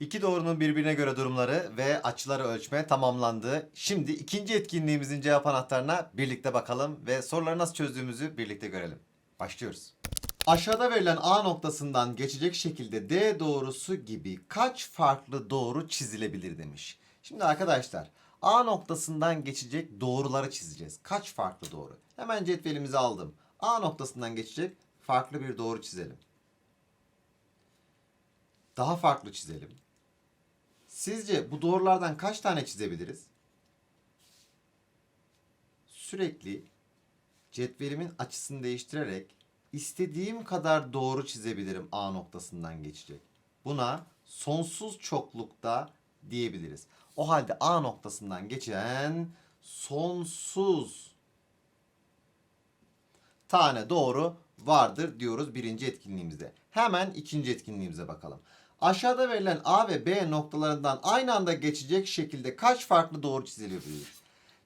İki doğrunun birbirine göre durumları ve açıları ölçme tamamlandı. Şimdi ikinci etkinliğimizin cevap anahtarına birlikte bakalım ve soruları nasıl çözdüğümüzü birlikte görelim. Başlıyoruz. Aşağıda verilen A noktasından geçecek şekilde D doğrusu gibi kaç farklı doğru çizilebilir demiş. Şimdi arkadaşlar A noktasından geçecek doğruları çizeceğiz. Kaç farklı doğru? Hemen cetvelimizi aldım. A noktasından geçecek farklı bir doğru çizelim. Daha farklı çizelim. Sizce bu doğrulardan kaç tane çizebiliriz? Sürekli cetvelimin açısını değiştirerek istediğim kadar doğru çizebilirim A noktasından geçecek. Buna sonsuz çoklukta diyebiliriz. O halde A noktasından geçen sonsuz tane doğru vardır diyoruz birinci etkinliğimizde. Hemen ikinci etkinliğimize bakalım. Aşağıda verilen A ve B noktalarından aynı anda geçecek şekilde kaç farklı doğru çizilebilir?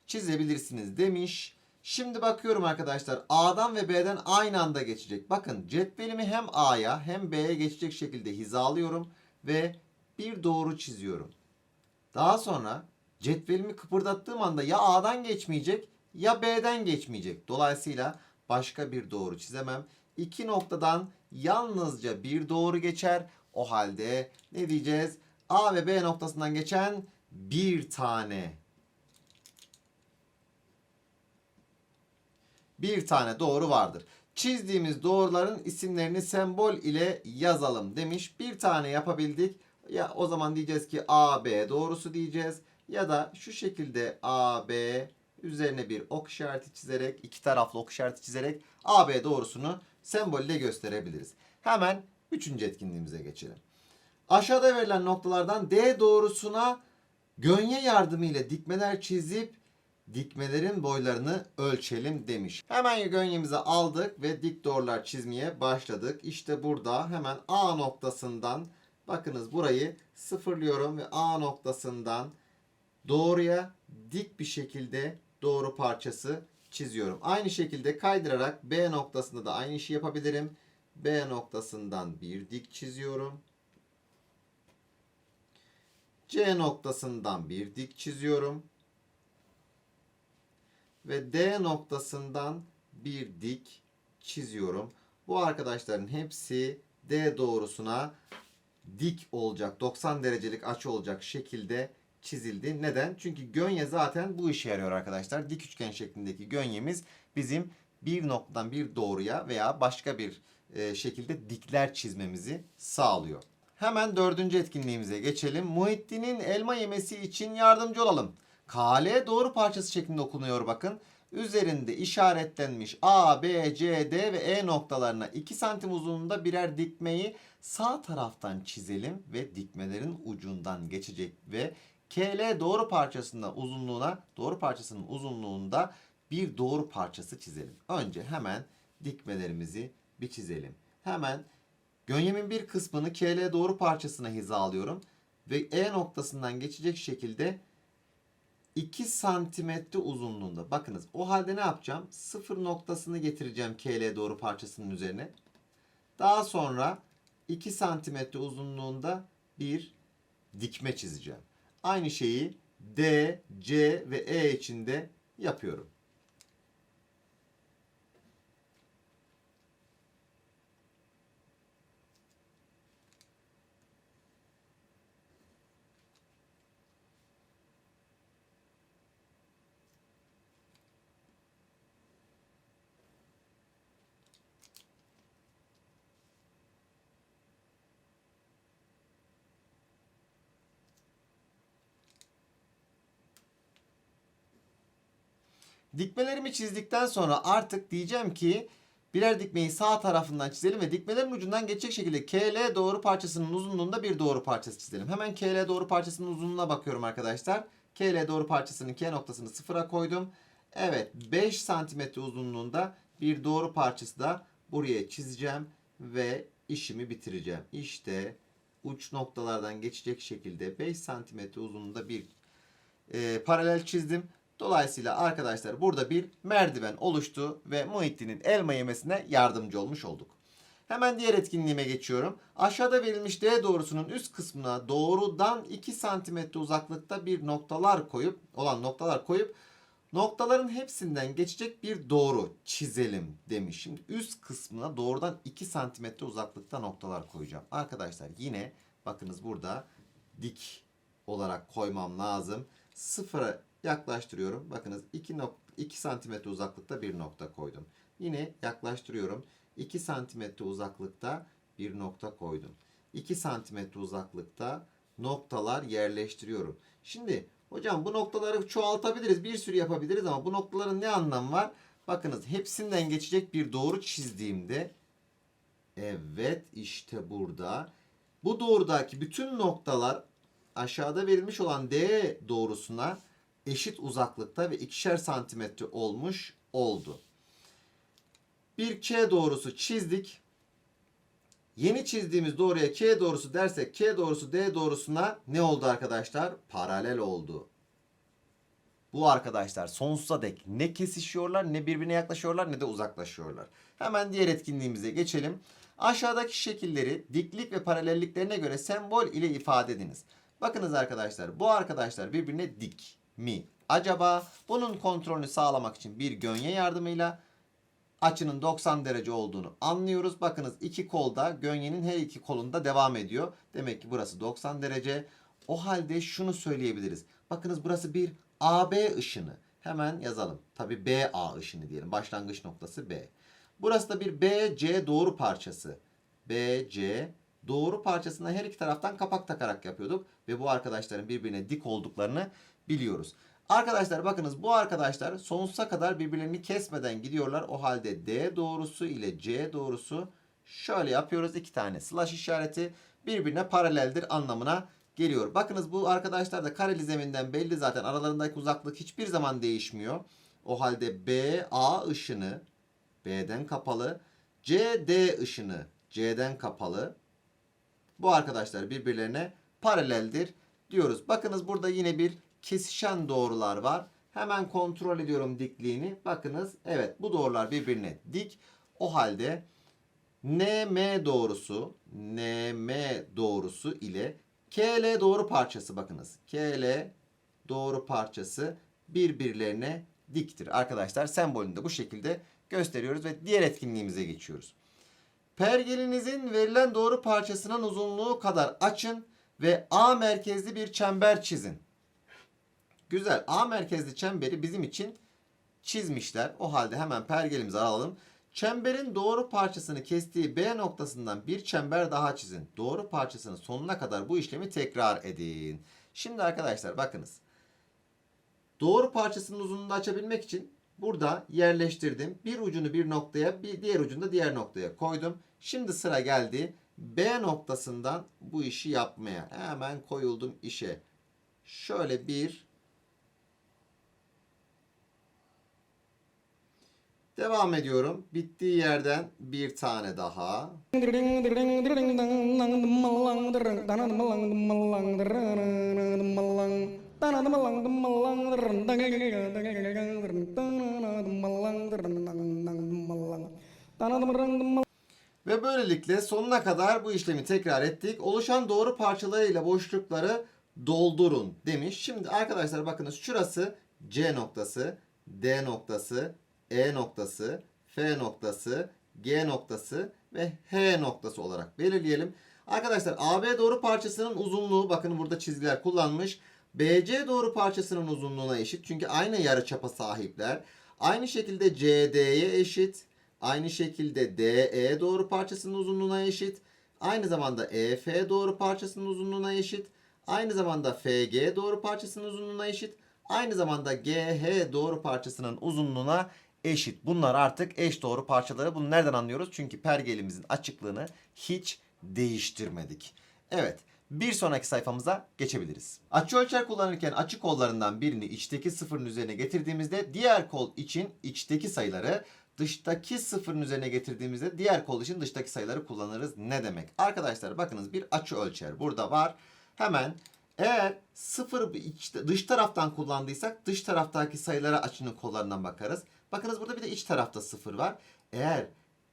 Çizebilirsiniz demiş. Şimdi bakıyorum arkadaşlar A'dan ve B'den aynı anda geçecek. Bakın cetvelimi hem A'ya hem B'ye geçecek şekilde hizalıyorum ve bir doğru çiziyorum. Daha sonra cetvelimi kıpırdattığım anda ya A'dan geçmeyecek ya B'den geçmeyecek. Dolayısıyla başka bir doğru çizemem. İki noktadan yalnızca bir doğru geçer. O halde ne diyeceğiz? A ve B noktasından geçen bir tane bir tane doğru vardır. Çizdiğimiz doğruların isimlerini sembol ile yazalım demiş. Bir tane yapabildik. Ya o zaman diyeceğiz ki AB doğrusu diyeceğiz. Ya da şu şekilde AB üzerine bir ok işareti çizerek, iki taraflı ok işareti çizerek AB doğrusunu sembol ile gösterebiliriz. Hemen üçüncü etkinliğimize geçelim. Aşağıda verilen noktalardan D doğrusuna gönye yardımıyla dikmeler çizip dikmelerin boylarını ölçelim demiş. Hemen gönyemizi aldık ve dik doğrular çizmeye başladık. İşte burada hemen A noktasından bakınız burayı sıfırlıyorum ve A noktasından doğruya dik bir şekilde doğru parçası çiziyorum. Aynı şekilde kaydırarak B noktasında da aynı işi yapabilirim. B noktasından bir dik çiziyorum. C noktasından bir dik çiziyorum. Ve D noktasından bir dik çiziyorum. Bu arkadaşların hepsi D doğrusuna dik olacak, 90 derecelik açı olacak şekilde çizildi. Neden? Çünkü gönye zaten bu işe yarıyor arkadaşlar. Dik üçgen şeklindeki gönyemiz bizim bir noktadan bir doğruya veya başka bir e, şekilde dikler çizmemizi sağlıyor. Hemen dördüncü etkinliğimize geçelim. Muhittin'in elma yemesi için yardımcı olalım. KL doğru parçası şeklinde okunuyor bakın. Üzerinde işaretlenmiş A, B, C, D ve E noktalarına 2 santim uzunluğunda birer dikmeyi sağ taraftan çizelim ve dikmelerin ucundan geçecek ve KL doğru parçasının uzunluğuna, doğru parçasının uzunluğunda bir doğru parçası çizelim. Önce hemen dikmelerimizi bir çizelim. Hemen gönyemin bir kısmını KL doğru parçasına hizalıyorum ve E noktasından geçecek şekilde 2 santimetre uzunluğunda. Bakınız o halde ne yapacağım? Sıfır noktasını getireceğim KL doğru parçasının üzerine. Daha sonra 2 santimetre uzunluğunda bir dikme çizeceğim. Aynı şeyi D, C ve E için de yapıyorum. Dikmelerimi çizdikten sonra artık diyeceğim ki birer dikmeyi sağ tarafından çizelim ve dikmelerin ucundan geçecek şekilde KL doğru parçasının uzunluğunda bir doğru parçası çizelim. Hemen KL doğru parçasının uzunluğuna bakıyorum arkadaşlar. KL doğru parçasının K noktasını sıfıra koydum. Evet 5 santimetre uzunluğunda bir doğru parçası da buraya çizeceğim ve işimi bitireceğim. İşte uç noktalardan geçecek şekilde 5 santimetre uzunluğunda bir e, paralel çizdim. Dolayısıyla arkadaşlar burada bir merdiven oluştu ve Muhittin'in elma yemesine yardımcı olmuş olduk. Hemen diğer etkinliğime geçiyorum. Aşağıda verilmiş D doğrusunun üst kısmına doğrudan 2 santimetre uzaklıkta bir noktalar koyup olan noktalar koyup noktaların hepsinden geçecek bir doğru çizelim demiş. Şimdi üst kısmına doğrudan 2 santimetre uzaklıkta noktalar koyacağım. Arkadaşlar yine bakınız burada dik olarak koymam lazım. Sıfıra yaklaştırıyorum. Bakınız 2, 2 santimetre uzaklıkta bir nokta koydum. Yine yaklaştırıyorum. 2 santimetre uzaklıkta bir nokta koydum. 2 santimetre uzaklıkta noktalar yerleştiriyorum. Şimdi hocam bu noktaları çoğaltabiliriz. Bir sürü yapabiliriz ama bu noktaların ne anlamı var? Bakınız hepsinden geçecek bir doğru çizdiğimde evet işte burada bu doğrudaki bütün noktalar aşağıda verilmiş olan D doğrusuna eşit uzaklıkta ve ikişer santimetre olmuş oldu. Bir K doğrusu çizdik. Yeni çizdiğimiz doğruya K doğrusu dersek K doğrusu D doğrusuna ne oldu arkadaşlar? Paralel oldu. Bu arkadaşlar sonsuza dek ne kesişiyorlar ne birbirine yaklaşıyorlar ne de uzaklaşıyorlar. Hemen diğer etkinliğimize geçelim. Aşağıdaki şekilleri diklik ve paralelliklerine göre sembol ile ifade ediniz. Bakınız arkadaşlar bu arkadaşlar birbirine dik mi? Acaba bunun kontrolünü sağlamak için bir gönye yardımıyla açının 90 derece olduğunu anlıyoruz. Bakınız iki kolda gönyenin her iki kolunda devam ediyor. Demek ki burası 90 derece. O halde şunu söyleyebiliriz. Bakınız burası bir AB ışını. Hemen yazalım. Tabi BA ışını diyelim. Başlangıç noktası B. Burası da bir BC doğru parçası. BC doğru parçasına her iki taraftan kapak takarak yapıyorduk. Ve bu arkadaşların birbirine dik olduklarını biliyoruz. Arkadaşlar bakınız bu arkadaşlar sonsuza kadar birbirlerini kesmeden gidiyorlar. O halde D doğrusu ile C doğrusu şöyle yapıyoruz. iki tane slash işareti birbirine paraleldir anlamına geliyor. Bakınız bu arkadaşlar da kareli zeminden belli zaten aralarındaki uzaklık hiçbir zaman değişmiyor. O halde BA ışını B'den kapalı. CD ışını C'den kapalı. Bu arkadaşlar birbirlerine paraleldir diyoruz. Bakınız burada yine bir kesişen doğrular var. Hemen kontrol ediyorum dikliğini. Bakınız evet bu doğrular birbirine dik. O halde NM doğrusu NM doğrusu ile KL doğru parçası bakınız. KL doğru parçası birbirlerine diktir. Arkadaşlar sembolünü de bu şekilde gösteriyoruz ve diğer etkinliğimize geçiyoruz. Pergelinizin verilen doğru parçasının uzunluğu kadar açın ve A merkezli bir çember çizin. Güzel. A merkezli çemberi bizim için çizmişler. O halde hemen pergelimizi alalım. Çemberin doğru parçasını kestiği B noktasından bir çember daha çizin. Doğru parçasının sonuna kadar bu işlemi tekrar edin. Şimdi arkadaşlar bakınız. Doğru parçasının uzunluğunu açabilmek için burada yerleştirdim. Bir ucunu bir noktaya, bir diğer ucunu da diğer noktaya koydum. Şimdi sıra geldi B noktasından bu işi yapmaya. Hemen koyuldum işe. Şöyle bir Devam ediyorum. Bittiği yerden bir tane daha. Ve böylelikle sonuna kadar bu işlemi tekrar ettik. Oluşan doğru parçalarıyla boşlukları doldurun demiş. Şimdi arkadaşlar bakınız şurası C noktası, D noktası, E noktası, F noktası, G noktası ve H noktası olarak belirleyelim. Arkadaşlar AB doğru parçasının uzunluğu bakın burada çizgiler kullanmış. BC doğru parçasının uzunluğuna eşit. Çünkü aynı yarıçapa sahipler. Aynı şekilde CD'ye eşit. Aynı şekilde DE doğru parçasının uzunluğuna eşit. Aynı zamanda EF doğru parçasının uzunluğuna eşit. Aynı zamanda FG doğru parçasının uzunluğuna eşit. Aynı zamanda GH doğru parçasının uzunluğuna eşit. Bunlar artık eş doğru parçaları. Bunu nereden anlıyoruz? Çünkü pergelimizin açıklığını hiç değiştirmedik. Evet. Bir sonraki sayfamıza geçebiliriz. Açı ölçer kullanırken açı kollarından birini içteki sıfırın üzerine getirdiğimizde diğer kol için içteki sayıları dıştaki sıfırın üzerine getirdiğimizde diğer kol için dıştaki sayıları kullanırız. Ne demek? Arkadaşlar bakınız bir açı ölçer burada var. Hemen eğer sıfır dış taraftan kullandıysak dış taraftaki sayılara açının kollarından bakarız. Bakınız burada bir de iç tarafta sıfır var. Eğer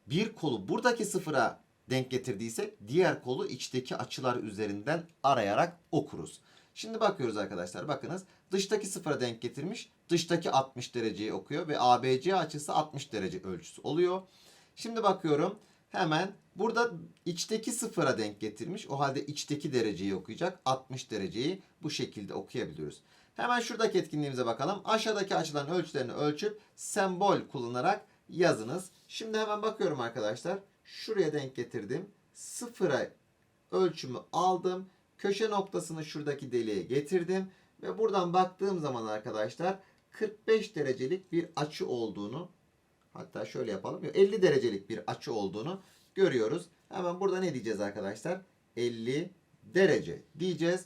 bir kolu buradaki sıfıra denk getirdiyse diğer kolu içteki açılar üzerinden arayarak okuruz. Şimdi bakıyoruz arkadaşlar. Bakınız dıştaki sıfıra denk getirmiş. Dıştaki 60 dereceyi okuyor ve ABC açısı 60 derece ölçüsü oluyor. Şimdi bakıyorum. Hemen burada içteki sıfıra denk getirmiş. O halde içteki dereceyi okuyacak. 60 dereceyi bu şekilde okuyabiliyoruz. Hemen şuradaki etkinliğimize bakalım. Aşağıdaki açıların ölçülerini ölçüp sembol kullanarak yazınız. Şimdi hemen bakıyorum arkadaşlar. Şuraya denk getirdim. Sıfıra ölçümü aldım. Köşe noktasını şuradaki deliğe getirdim. Ve buradan baktığım zaman arkadaşlar 45 derecelik bir açı olduğunu hatta şöyle yapalım. 50 derecelik bir açı olduğunu görüyoruz. Hemen burada ne diyeceğiz arkadaşlar? 50 derece diyeceğiz.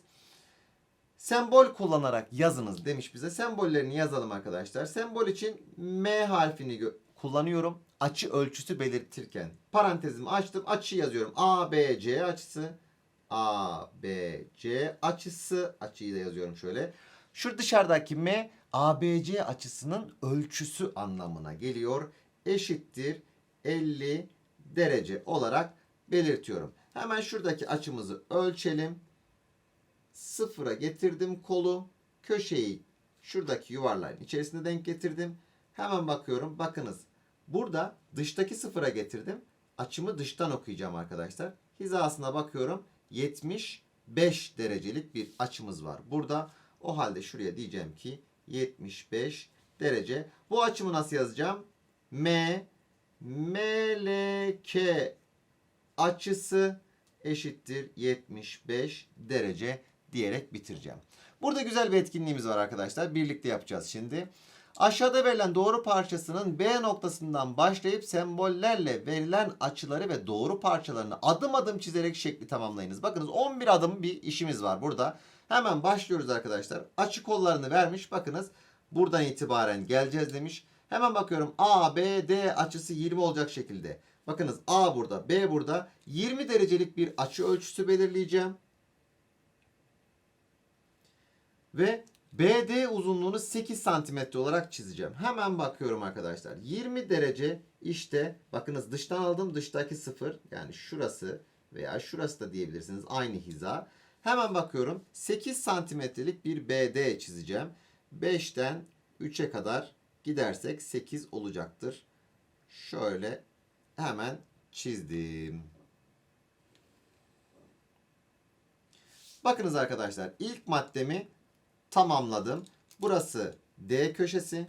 Sembol kullanarak yazınız demiş bize. Sembollerini yazalım arkadaşlar. Sembol için M harfini kullanıyorum. Açı ölçüsü belirtirken. Parantezimi açtım. Açı yazıyorum. A, B, C açısı. A, B, C açısı. Açıyı da yazıyorum şöyle. Şu dışarıdaki M, ABC açısının ölçüsü anlamına geliyor. Eşittir 50 derece olarak belirtiyorum. Hemen şuradaki açımızı ölçelim. Sıfıra getirdim kolu. Köşeyi şuradaki yuvarlağın içerisine denk getirdim. Hemen bakıyorum. Bakınız. Burada dıştaki sıfıra getirdim. Açımı dıştan okuyacağım arkadaşlar. Hizasına bakıyorum. 75 derecelik bir açımız var. Burada o halde şuraya diyeceğim ki 75 derece. Bu açımı nasıl yazacağım? M MLK açısı eşittir 75 derece diyerek bitireceğim. Burada güzel bir etkinliğimiz var arkadaşlar. Birlikte yapacağız şimdi. Aşağıda verilen doğru parçasının B noktasından başlayıp sembollerle verilen açıları ve doğru parçalarını adım adım çizerek şekli tamamlayınız. Bakınız 11 adım bir işimiz var burada. Hemen başlıyoruz arkadaşlar. Açı kollarını vermiş. Bakınız buradan itibaren geleceğiz demiş. Hemen bakıyorum A, B, D açısı 20 olacak şekilde. Bakınız A burada, B burada. 20 derecelik bir açı ölçüsü belirleyeceğim. Ve BD uzunluğunu 8 santimetre olarak çizeceğim. Hemen bakıyorum arkadaşlar. 20 derece işte bakınız dıştan aldım dıştaki 0 yani şurası veya şurası da diyebilirsiniz aynı hiza. Hemen bakıyorum 8 santimetrelik bir BD çizeceğim. 5'ten 3'e kadar gidersek 8 olacaktır. Şöyle hemen çizdim. Bakınız arkadaşlar ilk maddemi tamamladım. Burası D köşesi.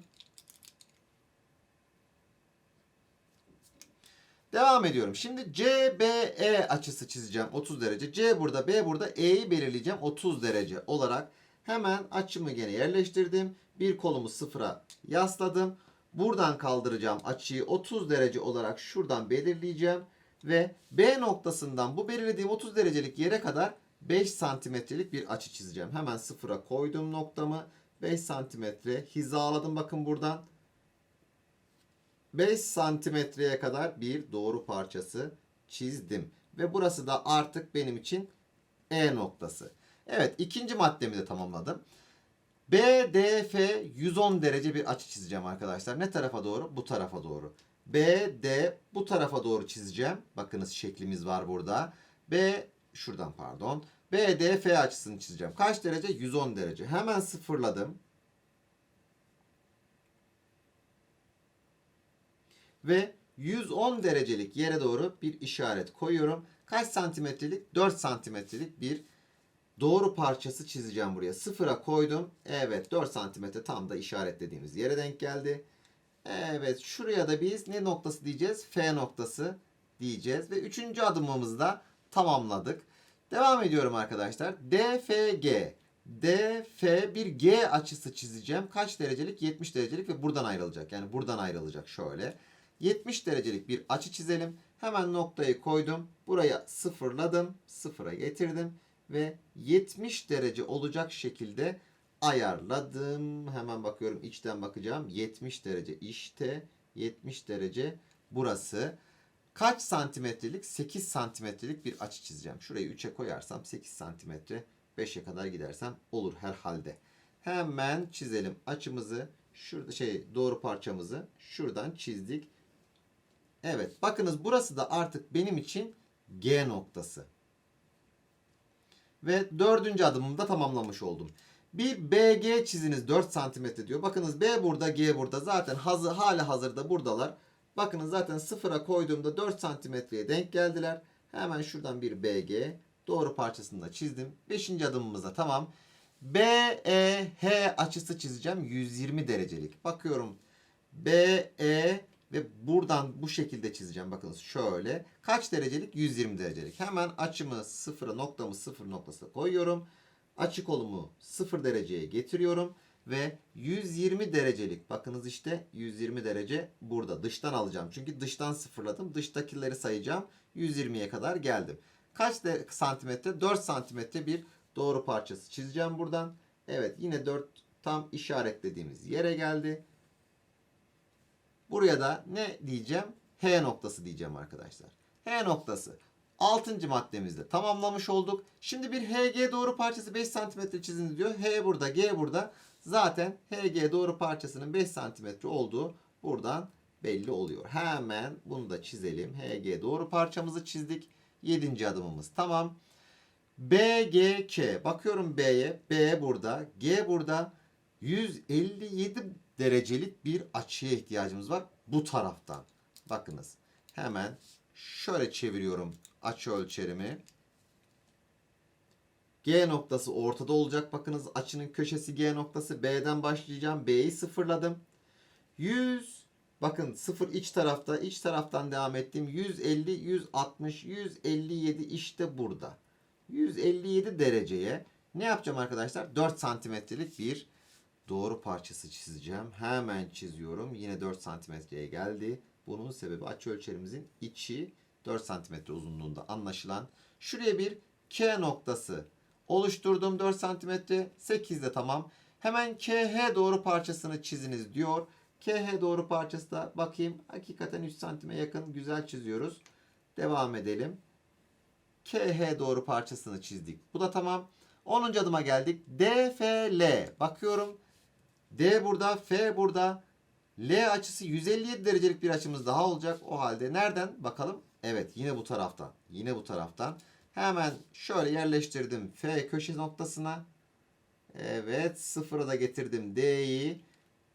Devam ediyorum. Şimdi CBE açısı çizeceğim 30 derece. C burada, B burada, E'yi belirleyeceğim 30 derece olarak. Hemen açımı gene yerleştirdim. Bir kolumu sıfıra yasladım. Buradan kaldıracağım açıyı 30 derece olarak şuradan belirleyeceğim. Ve B noktasından bu belirlediğim 30 derecelik yere kadar 5 santimetrelik bir açı çizeceğim. Hemen sıfıra koydum noktamı. 5 santimetre hizaladım bakın buradan. 5 santimetreye kadar bir doğru parçası çizdim. Ve burası da artık benim için E noktası. Evet ikinci maddemi de tamamladım. BDF 110 derece bir açı çizeceğim arkadaşlar. Ne tarafa doğru? Bu tarafa doğru. BD bu tarafa doğru çizeceğim. Bakınız şeklimiz var burada. B şuradan pardon. BDF açısını çizeceğim. Kaç derece? 110 derece. Hemen sıfırladım. Ve 110 derecelik yere doğru bir işaret koyuyorum. Kaç santimetrelik? 4 santimetrelik bir doğru parçası çizeceğim buraya. Sıfıra koydum. Evet 4 santimetre tam da işaretlediğimiz yere denk geldi. Evet şuraya da biz ne noktası diyeceğiz? F noktası diyeceğiz. Ve üçüncü adımımızı da tamamladık. Devam ediyorum arkadaşlar. DFG. DF bir G açısı çizeceğim. Kaç derecelik? 70 derecelik ve buradan ayrılacak. Yani buradan ayrılacak şöyle. 70 derecelik bir açı çizelim. Hemen noktayı koydum. Buraya sıfırladım. Sıfıra getirdim. Ve 70 derece olacak şekilde ayarladım. Hemen bakıyorum içten bakacağım. 70 derece işte 70 derece burası. Kaç santimetrelik? 8 santimetrelik bir açı çizeceğim. Şurayı 3'e koyarsam 8 santimetre 5'e kadar gidersem olur herhalde. Hemen çizelim açımızı. Şurada şey doğru parçamızı şuradan çizdik. Evet bakınız burası da artık benim için G noktası. Ve dördüncü adımımı da tamamlamış oldum. Bir BG çiziniz 4 santimetre diyor. Bakınız B burada, G burada. Zaten hazır, hala hazırda buradalar. Bakınız zaten sıfıra koyduğumda 4 santimetreye denk geldiler. Hemen şuradan bir BG doğru parçasını da çizdim. Beşinci adımımıza tamam. BEH açısı çizeceğim. 120 derecelik. Bakıyorum. BE ve buradan bu şekilde çizeceğim. Bakınız şöyle. Kaç derecelik? 120 derecelik. Hemen açımı sıfıra noktamı sıfır noktasına koyuyorum. Açı kolumu 0 dereceye getiriyorum ve 120 derecelik bakınız işte 120 derece burada dıştan alacağım. Çünkü dıştan sıfırladım. Dıştakileri sayacağım. 120'ye kadar geldim. Kaç de santimetre? 4 santimetre bir doğru parçası çizeceğim buradan. Evet yine 4 tam işaretlediğimiz yere geldi. Buraya da ne diyeceğim? H noktası diyeceğim arkadaşlar. H noktası. 6. maddemizde tamamlamış olduk. Şimdi bir HG doğru parçası 5 cm çizin diyor. H burada, G burada. Zaten HG doğru parçasının 5 cm olduğu buradan belli oluyor. Hemen bunu da çizelim. HG doğru parçamızı çizdik. 7. adımımız tamam. BGK. Bakıyorum B'ye. B burada. G burada. 157 derecelik bir açıya ihtiyacımız var. Bu taraftan. Bakınız. Hemen şöyle çeviriyorum açı ölçerimi. G noktası ortada olacak. Bakınız açının köşesi G noktası. B'den başlayacağım. B'yi sıfırladım. 100 Bakın sıfır iç tarafta. iç taraftan devam ettim. 150, 160, 157 işte burada. 157 dereceye ne yapacağım arkadaşlar? 4 santimetrelik bir doğru parçası çizeceğim. Hemen çiziyorum. Yine 4 santimetreye geldi. Bunun sebebi açı ölçerimizin içi 4 santimetre uzunluğunda anlaşılan. Şuraya bir K noktası oluşturdum 4 santimetre. 8 de tamam. Hemen KH doğru parçasını çiziniz diyor. KH doğru parçası da bakayım. Hakikaten 3 santime yakın güzel çiziyoruz. Devam edelim. KH doğru parçasını çizdik. Bu da tamam. 10. adıma geldik. DFL. Bakıyorum. D burada, F burada. L açısı 157 derecelik bir açımız daha olacak. O halde nereden bakalım? Evet yine bu taraftan. Yine bu taraftan. Hemen şöyle yerleştirdim F köşe noktasına. Evet sıfıra da getirdim D'yi.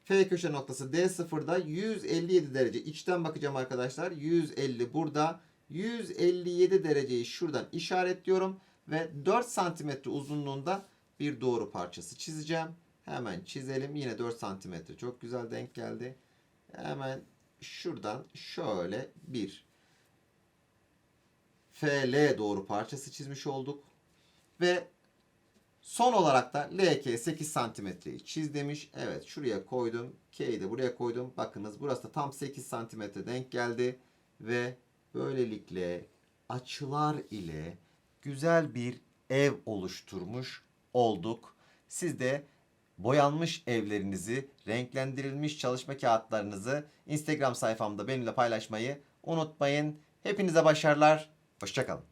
F köşe noktası D sıfırda 157 derece. İçten bakacağım arkadaşlar. 150 burada. 157 dereceyi şuradan işaretliyorum. Ve 4 santimetre uzunluğunda bir doğru parçası çizeceğim. Hemen çizelim. Yine 4 santimetre. Çok güzel denk geldi. Hemen şuradan şöyle bir FL doğru parçası çizmiş olduk. Ve son olarak da LK 8 santimetreyi çiz demiş. Evet şuraya koydum. K'yi de buraya koydum. Bakınız burası da tam 8 santimetre denk geldi. Ve böylelikle açılar ile güzel bir ev oluşturmuş olduk. Siz de boyanmış evlerinizi, renklendirilmiş çalışma kağıtlarınızı Instagram sayfamda benimle paylaşmayı unutmayın. Hepinize başarılar. Hoşçakalın.